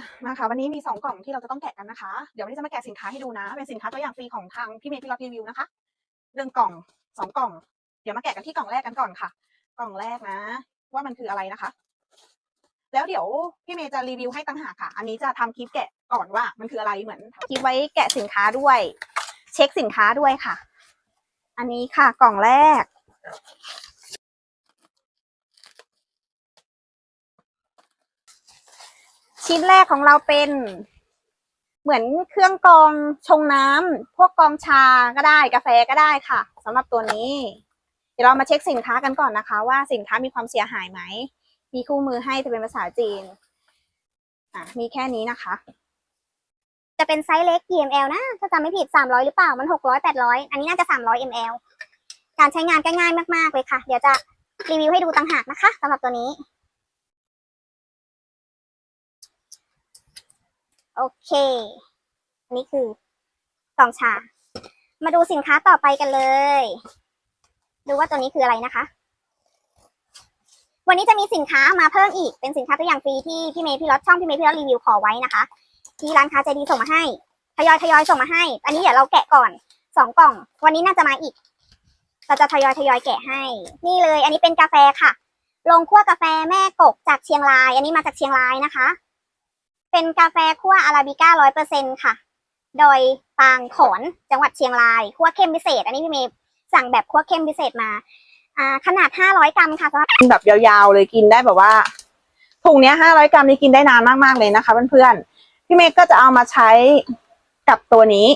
อะมาค่ะวันนี้มีสองกล่องที่เราจะต้องแกะกันนะคะ เดี๋ยววันนี้จะมาแกะสินค้าให้ดูนะ เป็นสินค้าตัวอย่างฟรีของทางพี่เมย์พี่รอดรีวิวนะคะเรื่งกล่องสองกล่อง เดี๋ยวมาแกะกันที่กล่องแรกกันก่อนค่ะ กล่องแรกนะ ว่ามันคืออะไรนะคะ แล้วเดี๋ยวพี่เมย์จะรีวิวให้ตั้งหากค่ะ อันนี้จะทำคลิปแกะก่อนว่ามันคืออะไรเหมือนคลิปไว้แกะสินค้าด้วย เช็คสินค้าด้วยค่ะ อันนี้ค่ะ กล่องแรก ชิ้นแรกของเราเป็น เหมือนเครื่องกรองชงน้ำพวกกรองชาก็ได้ กาแฟก็ได้ค่ะสำหรับตัวนี้ เดี๋ยวเรามาเช็คสินค้ากันก่อนนะคะ ว่าสินค้ามีความเสียหายไหม มีคู่มือให้จะเป็นภาษาจีนอะมีแค่นี้นะคะ จะเป็นไซส์เล็ก PML นะ ถ้าจำไม่ผิด 300 หรือเปล่า มัน 600 800 อันนี้น่าจะ 300 ml การใช้งานก็ง่ายมาก ๆ เลยค่ะ เดี๋ยวจะรีวิวให้ดูต่างหากนะคะสำหรับตัวนี้ โอเคอันนี้คือกล่องชา มาดูสินค้าต่อไปกันเลย ดูว่าตัวนี้คืออะไรนะคะ วันนี้จะมีสินค้ามาเพิ่มอีก เป็นสินค้าตัวอย่างฟรีที่พี่เมย์พี่รถช่องพี่เมย์พี่รถรีวิวขอไว้นะคะ ที่ร้านค้าใจดีส่งมาให้ทยอยทยอยส่งมาให้ อันนี้เดี๋ยวเราแกะก่อนสองกล่อง วันนี้น่าจะมาอีก เราจะทยอยทยอยแกะให้ นี่เลย อันนี้เป็นกาแฟค่ะ ลงคั่วกาแฟแม่กกจากเชียงราย อันนี้มาจากเชียงรายนะคะ เป็นกาแฟคั่วอาราบิก้าร้อยเปอร์เซ็นค่ะ โดยปางขอนจังหวัดเชียงรายคั่วเข้มพิเศษ อันนี้พี่เมย์สั่งแบบคั่วเข้มพิเศษมาอ่าขนาร้อยกรัมค่ะสำหรับกินแบบยาวๆเลยกินได้แบบว่าถุงเนี้ยห้าร้อยกรัมนี้กินได้นานมากๆเลยนะคะเพื่อนๆพี่เมย์ก็จะเอามาใช้กับตัวนี้